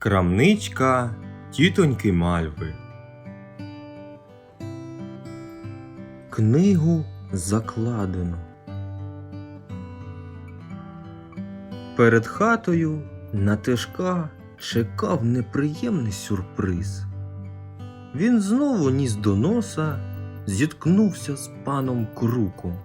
Крамничка тітоньки Мальви. Книгу закладено. Перед хатою на Тишка чекав неприємний сюрприз. Він знову ніс до носа, зіткнувся з паном Круком.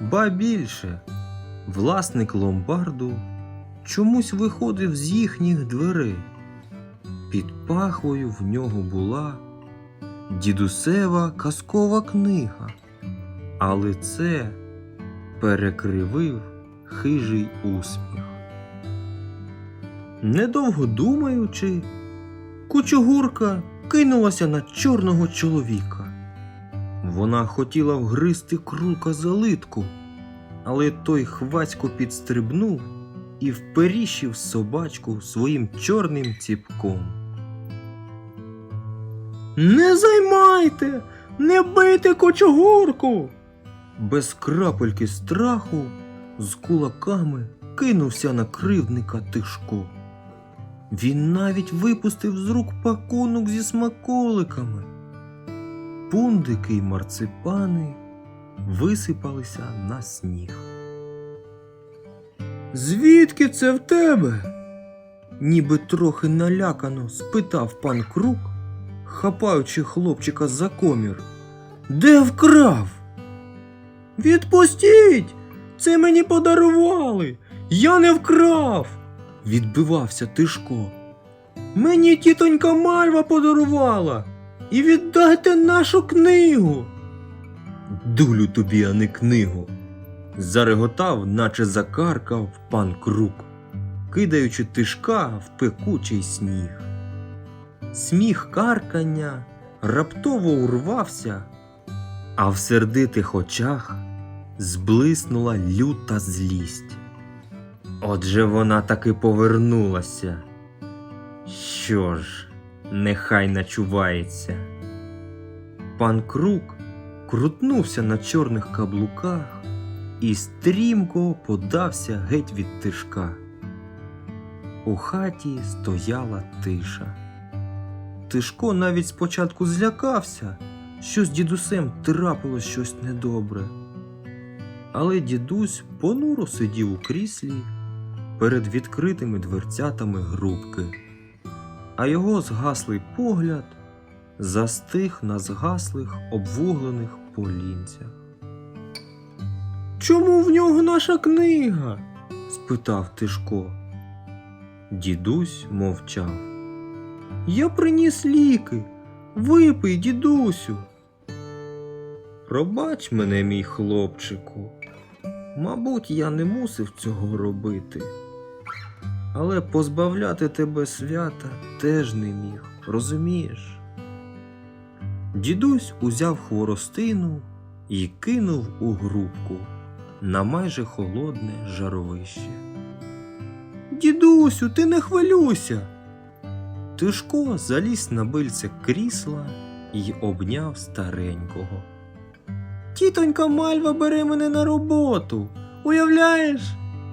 Ба більше, власник ломбарду чомусь виходив з їхніх дверей. Під пахвою в нього була дідусева казкова книга, але це перекривив хижий усміх. Недовго думаючи, кучугурка кинулася на чорного чоловіка. Вона хотіла вгризти крука за литку, але той хвацько підстрибнув і вперіщив собачку своїм чорним ціпком. Не займайте, не бийте кочогурку. Без крапельки страху з кулаками кинувся на кривдника Тишко. Він навіть випустив з рук пакунок зі смаколиками. Пундики й марципани висипалися на сніг. Звідки це в тебе? ніби трохи налякано спитав пан Крук, хапаючи хлопчика за комір. Де вкрав? Відпустіть! Це мені подарували! Я не вкрав! відбивався Тишко. Мені тітонька Мальва подарувала. І віддайте нашу книгу. Дулю тобі, а не книгу. Зареготав, наче закаркав пан Крук, кидаючи тишка в пекучий сніг. Сміх каркання раптово урвався, а в сердитих очах зблиснула люта злість. Отже вона таки повернулася. Що ж, нехай начувається. Пан Крук крутнувся на чорних каблуках і стрімко подався геть від тишка. У хаті стояла тиша. Тишко навіть спочатку злякався, що з дідусем трапилось щось недобре. Але дідусь понуро сидів у кріслі перед відкритими дверцятами грубки, а його згаслий погляд застиг на згаслих обвуглених полінцях. Чому в нього наша книга? спитав Тишко. Дідусь мовчав. Я приніс ліки. Випий, дідусю. Пробач мене, мій хлопчику. Мабуть, я не мусив цього робити. Але позбавляти тебе свята теж не міг, розумієш? Дідусь узяв хворостину і кинув у грубку на майже холодне жаровище. Дідусю, ти не хвилюйся. Тишко заліз на бильце крісла і обняв старенького. Тітонька Мальва бере мене на роботу. Уявляєш,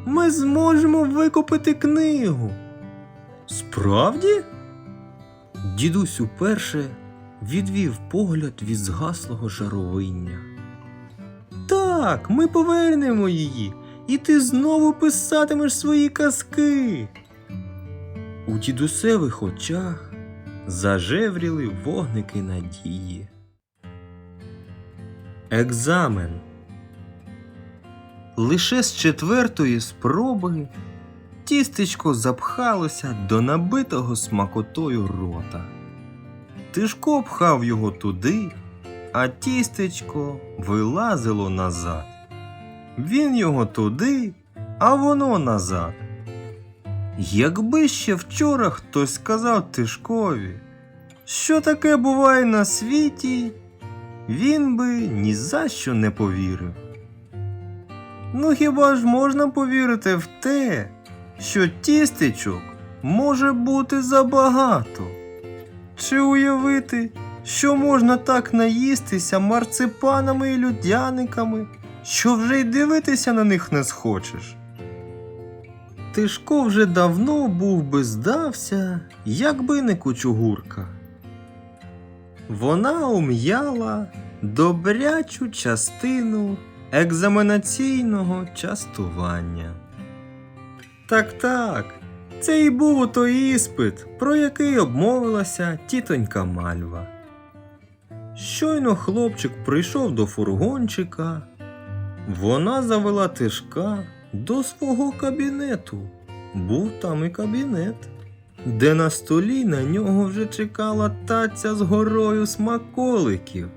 ми зможемо викупити книгу. Справді? Дідусь уперше відвів погляд від згаслого жаровиння. Так, ми повернемо її, і ти знову писатимеш свої казки. У дідусевих очах зажевріли вогники надії. Екзамен. Лише з четвертої спроби тістечко запхалося до набитого смакотою рота. Тишко пхав його туди, а тістечко вилазило назад. Він його туди, а воно назад. Якби ще вчора хтось сказав Тишкові, що таке буває на світі, він би ні за що не повірив. Ну хіба ж можна повірити в те, що тістечок може бути забагато? Чи уявити, що можна так наїстися марципанами і людяниками, що вже й дивитися на них не схочеш? Тишко вже давно був би здався, якби не кучугурка. Вона ум'яла добрячу частину екзаменаційного частування. Так так, це і був той іспит, про який обмовилася тітонька Мальва. Щойно хлопчик прийшов до фургончика, вона завела тишка до свого кабінету. Був там і кабінет, де на столі на нього вже чекала таця з горою смаколиків.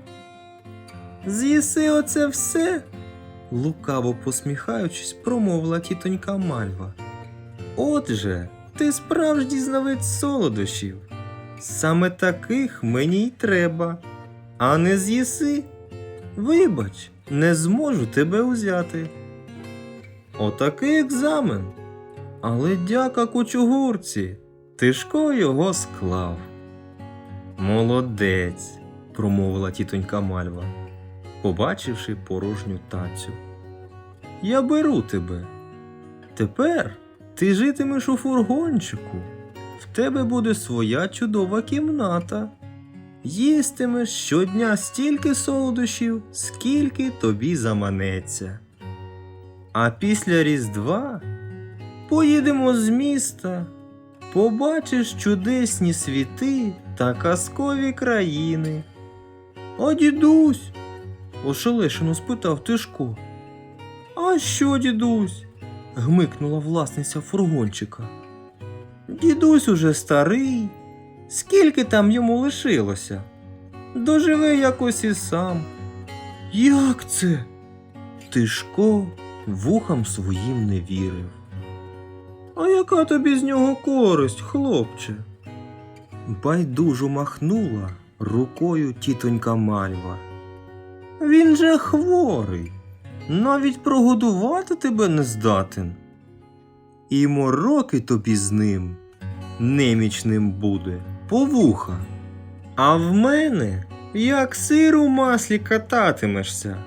З'їси оце все? лукаво посміхаючись, промовила тітонька Мальва. Отже, ти справжній знавець солодощів. Саме таких мені й треба, а не з'їси. Вибач, не зможу тебе узяти. Отакий екзамен. Але дяка кучугурці, Тишко його склав. Молодець, промовила тітонька Мальва, побачивши порожню тацю. Я беру тебе. Тепер ти житимеш у фургончику. В тебе буде своя чудова кімната. Їстимеш щодня стільки солодощів, скільки тобі заманеться. А після Різдва поїдемо з міста, побачиш чудесні світи та казкові країни. А дідусь? ошелешено спитав Тишко. А що, дідусь? гмикнула власниця фургончика. Дідусь уже старий. Скільки там йому лишилося? Доживе якось і сам. Як це? Тишко вухам своїм не вірив. А яка тобі з нього користь, хлопче? Байдужо махнула рукою тітонька Мальва. Він же хворий, навіть прогодувати тебе не здатен. І мороки тобі з ним немічним буде по вуха. А в мене як сир у маслі кататимешся.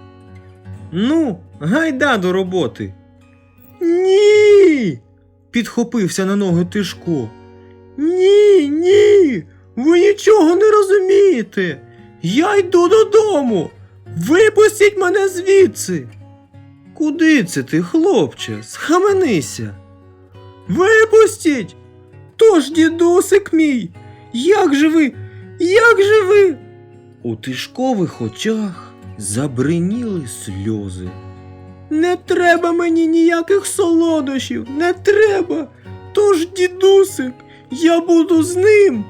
Ну, гайда до роботи. Ні. підхопився на ноги Тишко. Ні, ні. Ви нічого не розумієте. Я йду додому. Випустіть мене звідси. Куди це ти, хлопче? Схаменися. Випустіть! Тож, дідусик мій, як же ви, як же ви? У тишкових очах забриніли сльози. Не треба мені ніяких солодощів, не треба. Тож, дідусик, я буду з ним.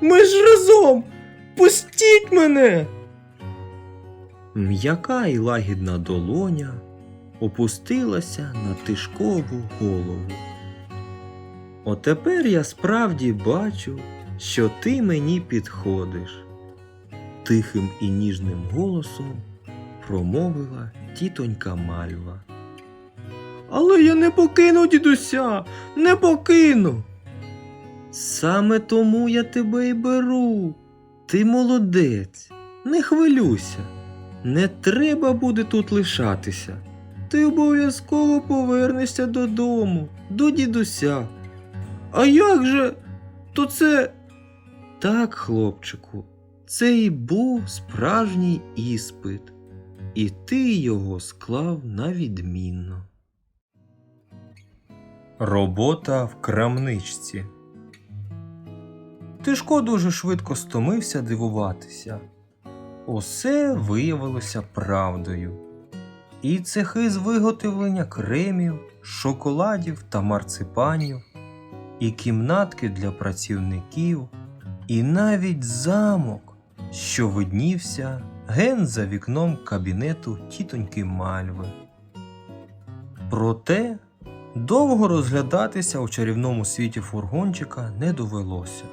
Ми ж разом. Пустіть мене. М'яка і лагідна долоня опустилася на тишкову голову. Отепер я справді бачу, що ти мені підходиш. Тихим і ніжним голосом промовила тітонька Мальва. Але я не покину дідуся, не покину. Саме тому я тебе і беру. Ти молодець, не хвилюйся. Не треба буде тут лишатися. Ти обов'язково повернешся додому, до дідуся. А як же? То це. Так, хлопчику, це і був справжній іспит, і ти його склав на відмінно. Робота в крамничці. Тишко дуже швидко стомився дивуватися. Усе виявилося правдою. І цехи з виготовлення кремів, шоколадів та марципанів, і кімнатки для працівників, і навіть замок, що виднівся ген за вікном кабінету тітоньки Мальви. Проте довго розглядатися у чарівному світі фургончика не довелося.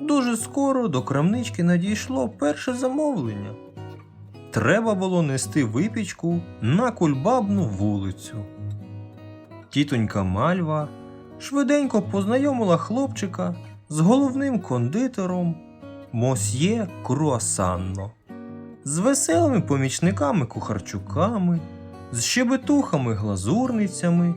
Дуже скоро до крамнички надійшло перше замовлення. Треба було нести випічку на кульбабну вулицю. Тітонька Мальва швиденько познайомила хлопчика з головним кондитером Мосьє Круасанно, з веселими помічниками кухарчуками, з щебетухами глазурницями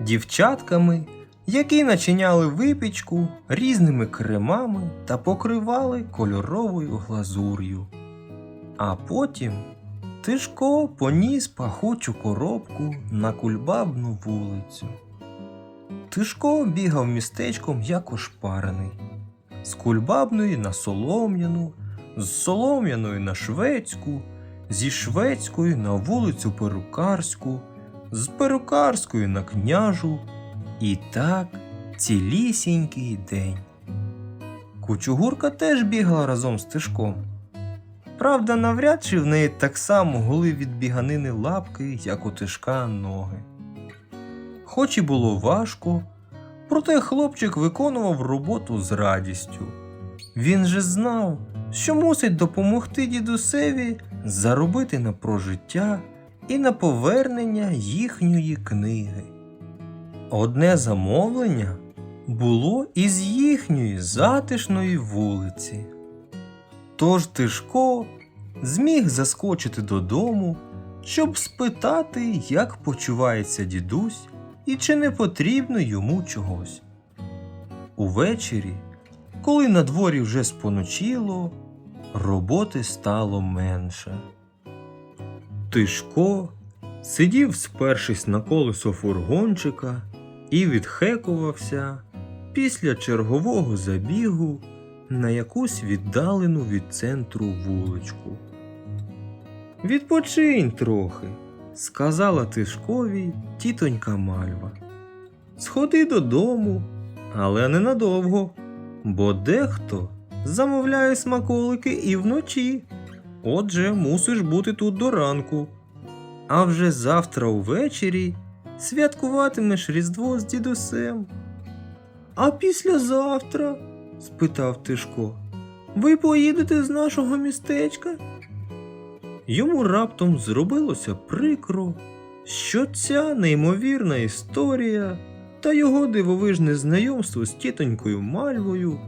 дівчатками, які начиняли випічку різними кремами та покривали кольоровою глазур'ю. А потім Тишко поніс пахучу коробку на кульбабну вулицю. Тишко бігав містечком як ошпарений, з кульбабної на солом'яну, з солом'яної на шведську, зі шведської на вулицю перукарську, з перукарської на княжу, і так цілісінький день. Кучугурка теж бігала разом з Тишком. Правда, навряд чи в неї так само гули від біганини лапки, як у Тишка ноги. Хоч і було важко, проте хлопчик виконував роботу з радістю. Він же знав, що мусить допомогти дідусеві заробити на прожиття і на повернення їхньої книги. Одне замовлення було із їхньої затишної вулиці. Тож Тишко зміг заскочити додому, щоб спитати, як почувається дідусь і чи не потрібно йому чогось. Увечері, коли на дворі вже споночило, роботи стало менше. Тишко сидів, спершись на колесо фургончика, і відхекувався після чергового забігу на якусь віддалену від центру вуличку. Відпочинь трохи, сказала Тишкові тітонька Мальва. Сходи додому, але ненадовго, бо дехто замовляє смаколики і вночі. Отже, мусиш бути тут до ранку. А вже завтра увечері святкуватимеш Різдво з дідусем. А післязавтра? спитав Тишко. Ви поїдете з нашого містечка? Йому раптом зробилося прикро, що ця неймовірна історія та його дивовижне знайомство з тітонькою Мальвою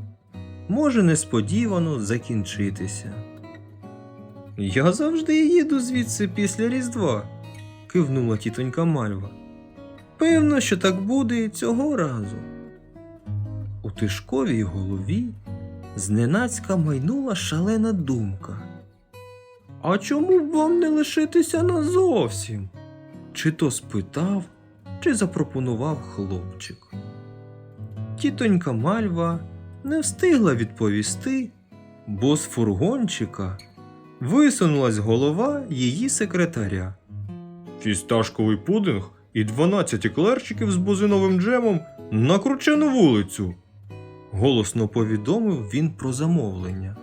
може несподівано закінчитися. Я завжди їду звідси після Різдва, кивнула тітонька Мальва. Певно, що так буде і цього разу. У Тишковій голові зненацька майнула шалена думка. А чому б вам не лишитися назовсім? Чи то спитав, чи запропонував хлопчик. Тітонька Мальва не встигла відповісти, бо з фургончика висунулась голова її секретаря. Фісташковий пудинг і 12 еклерчиків з бузиновим джемом на кручену вулицю. Голосно повідомив він про замовлення.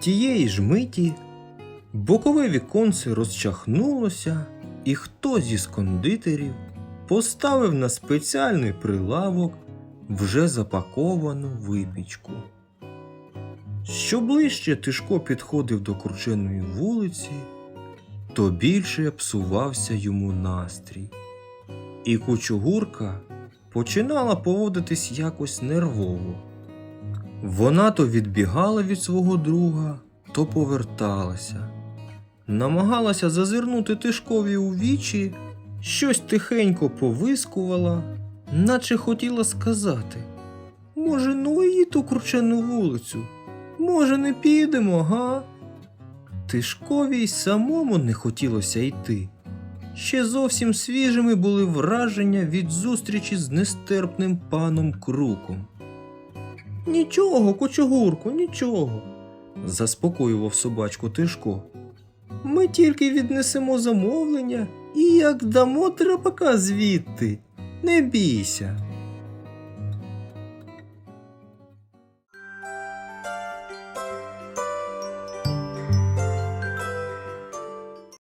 Тієї ж миті бокове віконце розчахнулося, і хтось із кондитерів поставив на спеціальний прилавок вже запаковану випічку. Що ближче Тишко підходив до крученої вулиці, то більше псувався йому настрій. І кучугурка починала поводитись якось нервово. Вона то відбігала від свого друга, то поверталася, намагалася зазирнути Тишкові у вічі, щось тихенько повискувала, наче хотіла сказати: Може, ну її ту кручену вулицю? Може, не підемо, га? Тишкові й самому не хотілося йти. Ще зовсім свіжими були враження від зустрічі з нестерпним паном Круком. Нічого, кочугурку, нічого, заспокоював собачку Тишко. Ми тільки віднесемо замовлення і як дамо трапака звідти. Не бійся.